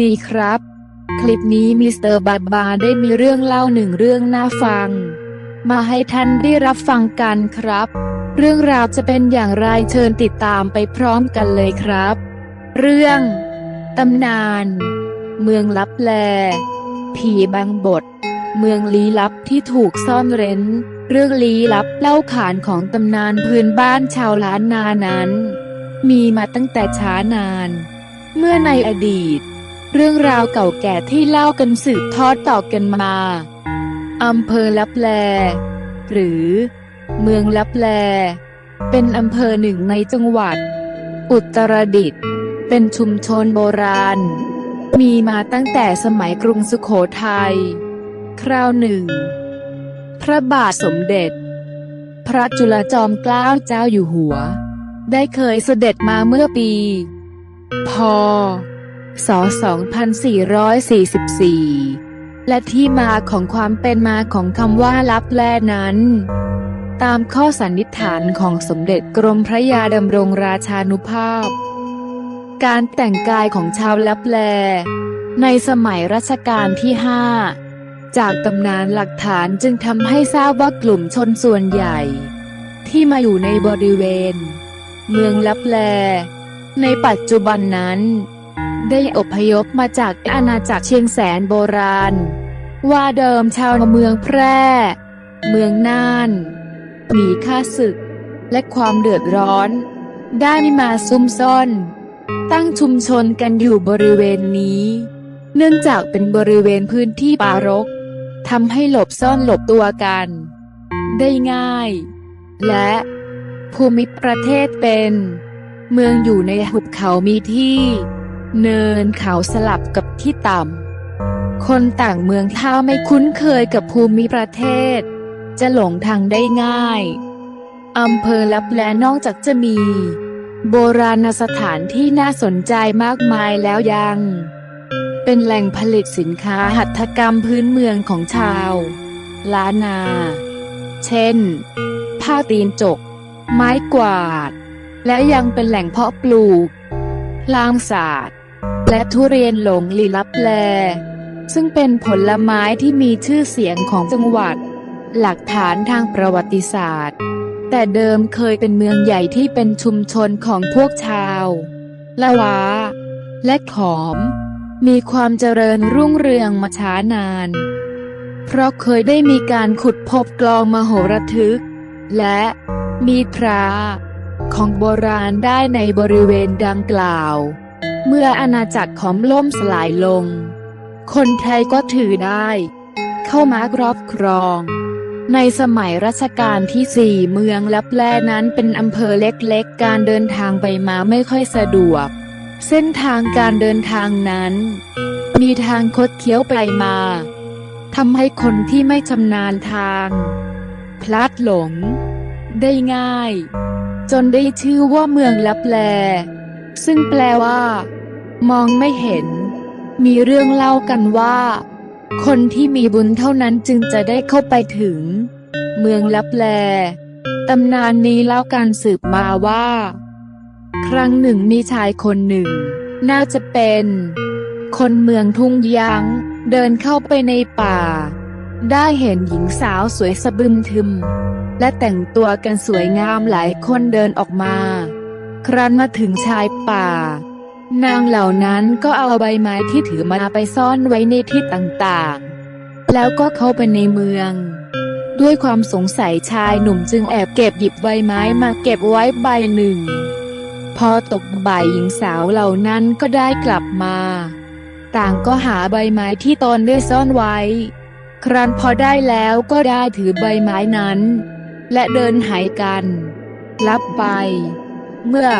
ดีครับ คลิปนี้มิสเตอร์บาบาได้มีเรื่องเล่าหนึ่งเรื่องน่าฟัง มาให้ท่านได้รับฟังกันครับ เรื่องราวจะเป็นอย่างไรเชิญติดตามไปพร้อมกันเลยครับ เรื่องตำนาน เมืองลับแล ผีบางบท เมืองลี้ลับที่ถูกซ่อนเร้น เรื่องลี้ลับเล่าขานของตำนานพื้นบ้านชาวล้านนานั้น มีมาตั้งแต่ช้านาน เมื่อในอดีต เรื่องราวเก่าแก่ที่เล่ากันสืบทอดต่อกันมาอำเภอลับแล หรือ เมืองลับแล เป็นอำเภอหนึ่งในจังหวัด อุตรดิตถ์เป็นชุมชนโบราณ มีมาตั้งแต่สมัยกรุงสุขโขทัย คราวหนึ่ง พระบาทสมเด็จ พระจุลจอมเกล้าเจ้าอยู่หัว ได้เคยเสด็จมาเมื่อปี พ ศ 2444 และที่มาของความเป็นมาของคำว่าลับแลนั้น ตามข้อสันนิษฐานของสมเด็จกรมพระยาดำรงราชานุภาพ การแต่งกายของชาวลับแล ในสมัยรัชกาลที่ห้าจากตำนานหลักฐานจึงทำให้ทราบว่ากลุ่มชนส่วนใหญ่ ที่มาอยู่ในบริเวณ เมืองลับแล ในปัจจุบันนั้น ได้อพยพมาจากอาณาจักรเชียงแสนโบราณ ว่าเดิมชาวเมืองแพร่ เมืองน่านหนีข้าศึก และความเดือดร้อน ได้มาซุ่มซ่อน ตั้งชุมชนกันอยู่บริเวณนี้ เนื่องจากเป็นบริเวณพื้นที่ป่ารกทำให้หลบซ่อนหลบตัวกัน ได้ง่าย และภูมิประเทศเป็น เมืองอยู่ในหุบเขามีที่ เนินเขาสลับกับที่ต่ำ คนต่างเมืองถ้าไม่คุ้นเคยกับภูมิประเทศ จะหลงทางได้ง่าย อำเภอลับแลนอกจากจะมี โบราณสถานที่น่าสนใจมากมายแล้วยัง เป็นแหล่งผลิตสินค้าหัตถกรรมพื้นเมืองของชาว ล้านนา เช่น ผ้าตีนจก ไม้กวาด และยังเป็นแหล่งเพาะปลูก ลางศาสตร์ และทุเรียนหลงลีลับแล ซึ่งเป็นผลไม้ที่มีชื่อเสียงของจังหวัด หลักฐานทางประวัติศาสตร์ แต่เดิมเคยเป็นเมืองใหญ่ที่เป็นชุมชนของพวกชาวละวาและขอม มีความเจริญรุ่งเรืองมาช้านาน เพราะเคยได้มีการขุดพบกลองมโหระทึก และมีตรา ของโบราณได้ในบริเวณดังกล่าว เมื่ออาณาจักรของล่มสลายลง คนไทยก็ถือได้ เข้ามาครอบครอง ในสมัยรัชกาลที่สี่เมืองลับแลนั้นเป็นอำเภอเล็กๆ การเดินทางไปมาไม่ค่อยสะดวก เส้นทางการเดินทางนั้น มีทางคดเคี้ยวไปมาทำให้คนที่ไม่ชำนาญทาง พลัดหลง ได้ง่าย จนได้ชื่อว่าเมืองลับแล ซึ่งแปลว่า มองไม่เห็น มีเรื่องเล่ากันว่า คนที่มีบุญเท่านั้นจึงจะได้เข้าไปถึง เมืองลับแลตำนานนี้เล่าการสืบมาว่า ครั้งหนึ่งมีชายคนหนึ่ง น่าจะเป็น คนเมืองทุ่งยังเดินเข้าไปในป่า ได้เห็นหญิงสาวสวยสะบึมทึม และแต่งตัวกันสวยงามหลายคนเดินออกมา ครั้นมาถึงชายป่า นางเหล่านั้นก็เอาใบไม้ที่ถือมาไปซ่อนไว้ในที่ต่างๆ แล้วก็เข้าไปในเมือง ด้วยความสงสัยชายหนุ่มจึงแอบเก็บหยิบใบไม้มาเก็บไว้ใบหนึ่ง พอตกบ่ายหญิงสาวเหล่านั้นก็ได้กลับมา ต่างก็หาใบไม้ที่ตนได้ซ่อนไว้ ครั้นพอได้แล้วก็ได้ถือใบไม้นั้น และเดินหายกัน ลับไป เมื่อ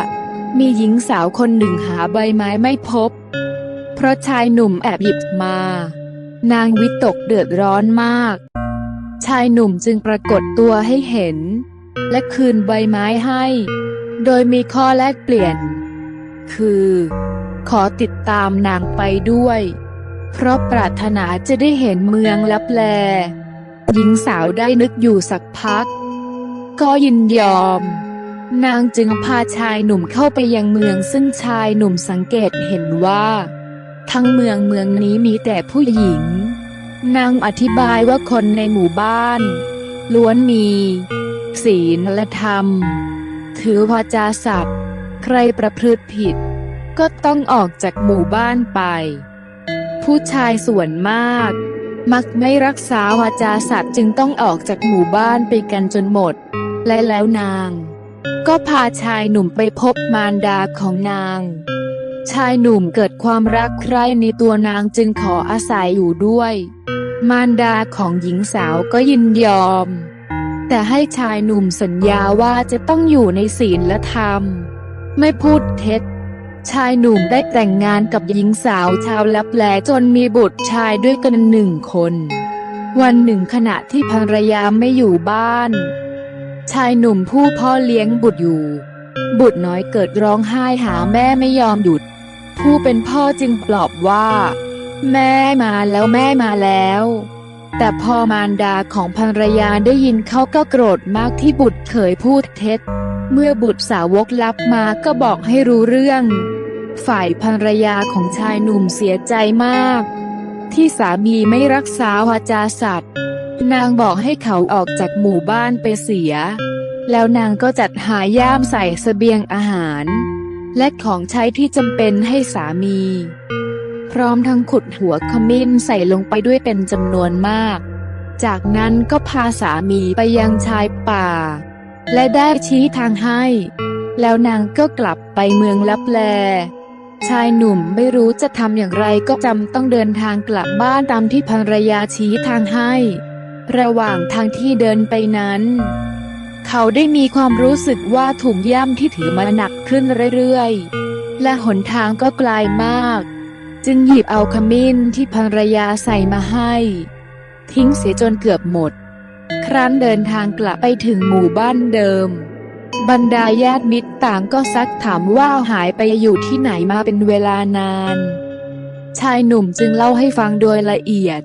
มีหญิงสาวคนหนึ่งหาใบไม้ไม่พบ เพราะชายหนุ่มแอบหยิบมา นางวิตกเดือดร้อนมาก ชายหนุ่มจึงปรากฏตัวให้เห็น และคืนใบไม้ให้ โดยมีข้อแลกเปลี่ยน คือ ขอติดตามนางไปด้วย เพราะปรารถนาจะได้เห็นเมืองลับแล หญิงสาวได้นึกอยู่สักพัก ก็ยินยอม นางจึงพาชายหนุ่มเข้าไปยังเมืองซึ่งชายหนุ่มสังเกตเห็นว่า ทั้งเมืองเมืองนี้มีแต่ผู้หญิง นางอธิบายว่าคนในหมู่บ้าน ล้วนมี ศีลและธรรม ถือวาจาสัตว์ใครประพฤติผิด ก็ต้องออกจากหมู่บ้านไป ผู้ชายส่วนมากมักไม่รักษาวาจาสัตว์จึงต้องออกจากหมู่บ้านไปกันจนหมด และแล้วนาง ก็พาชายหนุ่มไปพบมารดาของนาง ชายหนุ่มเกิดความรักใคร่ในตัวนางจึงขออาศัยอยู่ด้วย มารดาของหญิงสาวก็ยินยอม แต่ให้ชายหนุ่มสัญญาว่าจะต้องอยู่ในศีลและธรรม ไม่พูดเท็จชายหนุ่มได้แต่งงานกับหญิงสาวชาวลับแลจนมีบุตรชายด้วยกันหนึ่งคน วันหนึ่งขณะที่ภรรยาไม่อยู่บ้าน ชายหนุ่มผู้พ่อเลี้ยงบุตรอยู่ บุตรน้อยเกิดร้องไห้หาแม่ไม่ยอมหยุด ผู้เป็นพ่อจึงปลอบว่า แม่มาแล้วแม่มาแล้ว แต่พอมารดาของภรรยาได้ยินเขาก็โกรธมากที่บุตรเขยพูดเท็จ เมื่อบุตรสาวกลับมาก็บอกให้รู้เรื่อง ฝ่ายภรรยาของชายหนุ่มเสียใจมาก ที่สามีไม่รักษาวาจาสัตว์ นางบอกให้เขาออกจากหมู่บ้านไปเสีย แล้วนางก็จัดหาย่ามใส่เสบียงอาหาร และของใช้ที่จำเป็นให้สามี พร้อมทั้งขุดหัวขมิ้นใส่ลงไปด้วยเป็นจำนวนมาก จากนั้นก็พาสามีไปยังชายป่า และได้ชี้ทางให้ แล้วนางก็กลับไปเมืองลับแลชายหนุ่มไม่รู้จะทำอย่างไรก็จำต้องเดินทางกลับบ้านตามที่ภรรยาชี้ทางให้ ระหว่างทางที่เดินไปนั้น เขาได้มีความรู้สึกว่าถูกย่ำที่ถือมาหนักขึ้นเรื่อยๆ และหนทางก็ไกลมาก จึงหยิบเอาขมิ้นที่ภรรยาใส่มาให้ ทิ้งเสียจนเกือบหมด ครั้นเดินทางกลับไปถึงหมู่บ้านเดิม บรรดาญาติมิตรต่างก็ซักถามว่าหายไปอยู่ที่ไหนมาเป็นเวลานาน ชายหนุ่มจึงเล่าให้ฟังโดยละเอียด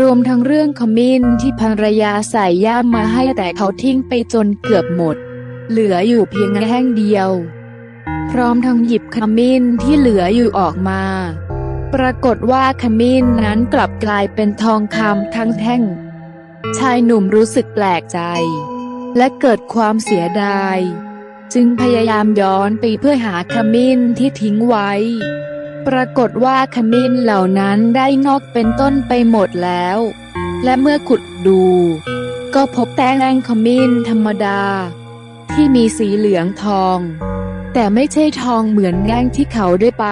รวมทั้งเรื่องขมิ้นที่ภรรยาใส่ย่ามมาให้แต่เขาทิ้งไปจนเกือบหมด เหลืออยู่เพียงแห้งเดียว พร้อมทั้งหยิบขมิ้นที่เหลืออยู่ออกมา ปรากฏว่าขมิ้นนั้นกลับกลายเป็นทองคำทั้งแท่ง ชายหนุ่มรู้สึกแปลกใจ และเกิดความเสียดาย จึงพยายามย้อนไปเพื่อหาขมิ้นที่ทิ้งไว้ ปรากฏว่าขมิ้นเหล่านั้นได้งอกเป็นต้นไปหมดแล้ว และเมื่อขุดดู ก็พบแต้งขมิ้นธรรมดา ที่มีสีเหลืองทอง แต่ไม่ใช่ทองเหมือนแง่งที่เขาได้ไป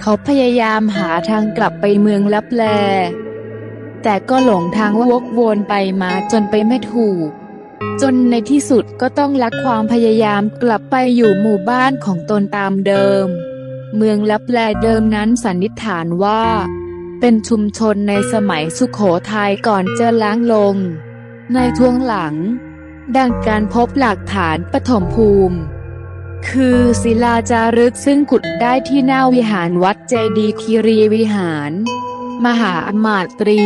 เขาพยายามหาทางกลับไปเมืองลับแล แต่ก็หลงทางวกวนไปมาจนไปไม่ถูก จนในที่สุดก็ต้องลักความพยายามกลับไปอยู่หมู่บ้านของตนตามเดิม เมืองลับแลเดิมนั้นสันนิษฐานว่า เป็นชุมชนในสมัยสุขโขทัยก่อนจะล้างลง ในช่วงหลัง ดังการพบหลักฐานปฐมภูมิ คือศิลาจารึกซึ่งขุดได้ที่หน้าวิหารวัดเจดีย์คีรีวิหาร มหาอมาตรี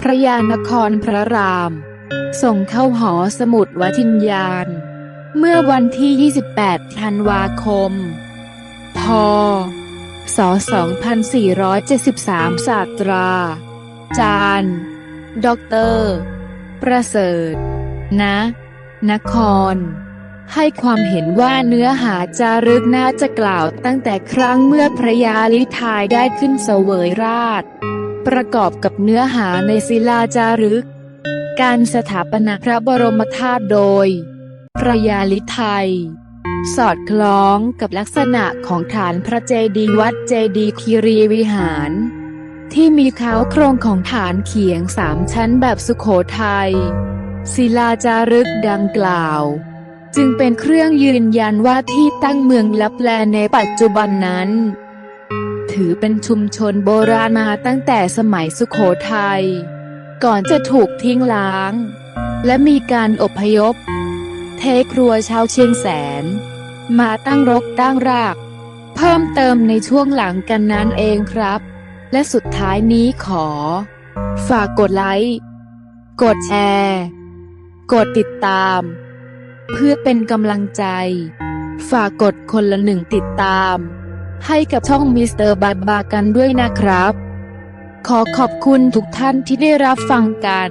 พระยานครพระราม ส่งเข้าหอสมุดวัทิญญาณเมื่อวันที่ 28 ธันวาคม ศ2473 ศาสตรา จารย์ด็อกเตอร์ ประเสริฐ นะ นคร ให้ความเห็นว่าเนื้อหาจารึกน่าจะกล่าวตั้งแต่ครั้งเมื่อพระยาลิทายได้ขึ้นเสวยราช ประกอบกับเนื้อหาในศิลาจารึก การสถาปนาพระบรมธาตุโดย พระยาลิไทย สอดคล้องกับลักษณะของฐานพระเจดีย์วัดเจดีย์คีรีวิหาร ที่มีเขาโครงของฐานเขียงสามชั้นแบบสุขโขทัยศิลาจารึกดังกล่าว จึงเป็นเครื่องยืนยันว่าที่ตั้งเมืองลับแลในปัจจุบันนั้น ถือเป็นชุมชนโบราณมาตั้งแต่สมัยสุขโขทัยก่อนจะถูกทิ้งล้าง และมีการอพยพ เทครัวชาวเชียงแสน มาตั้งรกตั้งราก เพิ่มเติมในช่วงหลังกันนั้นเองครับ และสุดท้ายนี้ขอ ฝากกดไลค์ กดแชร์ กดติดตาม เพื่อเป็นกำลังใจ ฝากกดคนละหนึ่งติดตาม ให้กับช่องมิสเตอร์บาบากันด้วยนะครับ ขอขอบคุณทุกท่านที่ได้รับฟังกัน